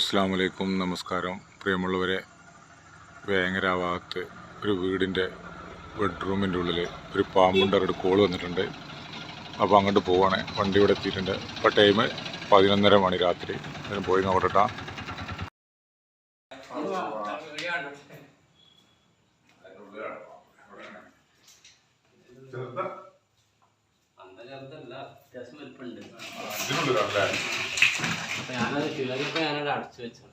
അസ്സാം വലൈക്കും നമസ്കാരം. പ്രിയമുള്ളവരെ വേങ്ങര ആ ഭാഗത്ത് ഒരു വീടിന്റെ ബെഡ്റൂമിന്റെ ഉള്ളിൽ ഒരു പാമ്പുണ്ട് കോൾ വന്നിട്ടുണ്ട്. അപ്പോൾ അങ്ങോട്ട് പോവാണ്. വണ്ടി ഇവിടെ എത്തിയിട്ടുണ്ട്. ഇപ്പോൾ ടൈം പതിനൊന്നര മണി രാത്രി. അതിന് പോയി നോക്കട്ടാ. ചെറുതല്ല അത്യാവശ്യം വലിപ്പമുണ്ട്. അപ്പൊ ഞാനത് കയറിയപ്പോ ഞാനത് അടച്ചു വെച്ചു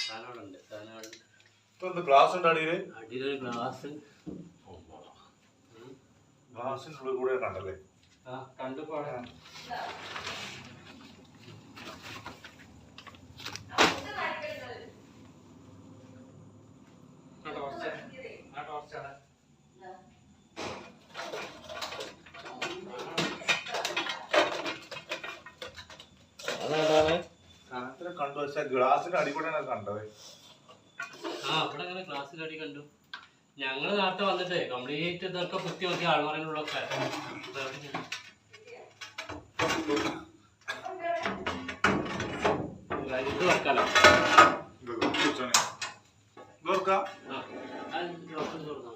സാധനങ്ങളുണ്ട് സാധനങ്ങളുണ്ട് ഗ്ലാസ് ഉണ്ട് അടിയിൽ അടിയിലൊരു ഗ്ലാസ് ഗ്ലാസിന്റെ ഉള്ളിൽ കൂടെ കണ്ടല്ലേ? ആ കണ്ടു പോടാ കണ്ടു. പക്ഷെ ഗ്ലാസിന്റെ അടി കൂടെയാണ് കണ്ടത്. ആ അവിടെ അങ്ങനെ ക്ലാസ്സിൽ അടി കണ്ടു. ഞങ്ങൾ നാട്ടെ വന്നിട്ട് കംപ്ലീറ്റ് ഇതൊക്കെ കുത്തി നോക്കി ആൾമാരോടൊക്കെ ഇത് വെക്കാലോ. ആ അത് ഡോക്ടർ തുറന്നോ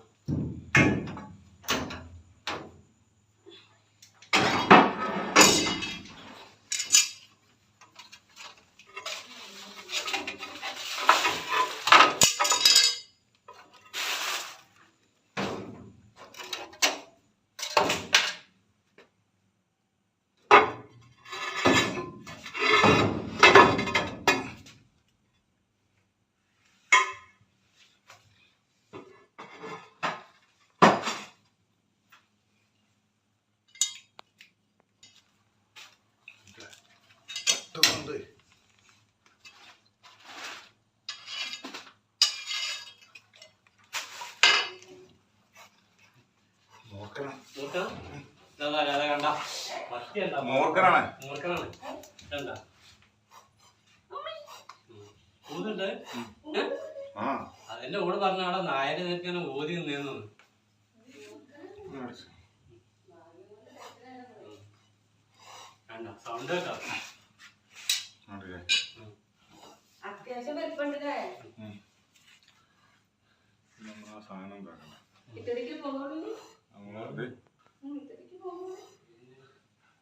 കണ്ട. ഊതുണ്ട് ആ. അതിന്റെ കൂടെ പറഞ്ഞ അവിടെ നായര് നിൽക്കാൻ ഓതി നിന്നു കണ്ട. സൗണ്ട് കേട്ടോ. അത്യാവശ്യം നമ്മൾ ആ സാധനം ഉണ്ടാക്കണം. നമ്മളത്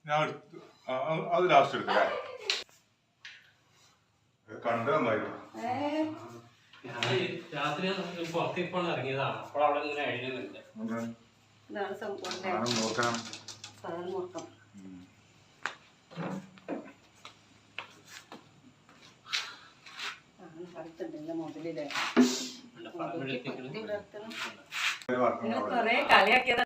ഞാൻ എടുത്തു അത് ലാസ്റ്റ് എടുക്കാം കണ്ടു നന്നായിരുന്നു രാത്രി പുറത്തേക്ക് ഇറങ്ങിയതാണ് അപ്പോൾ അവിടെ ഇങ്ങനെ അല്ലേ? സാധനം നോക്കണം. സാധനം നോക്കാം അടുത്തുണ്ടല്ലോ മുതലില്ലേ കൊറേ കളിയാക്കിയത്.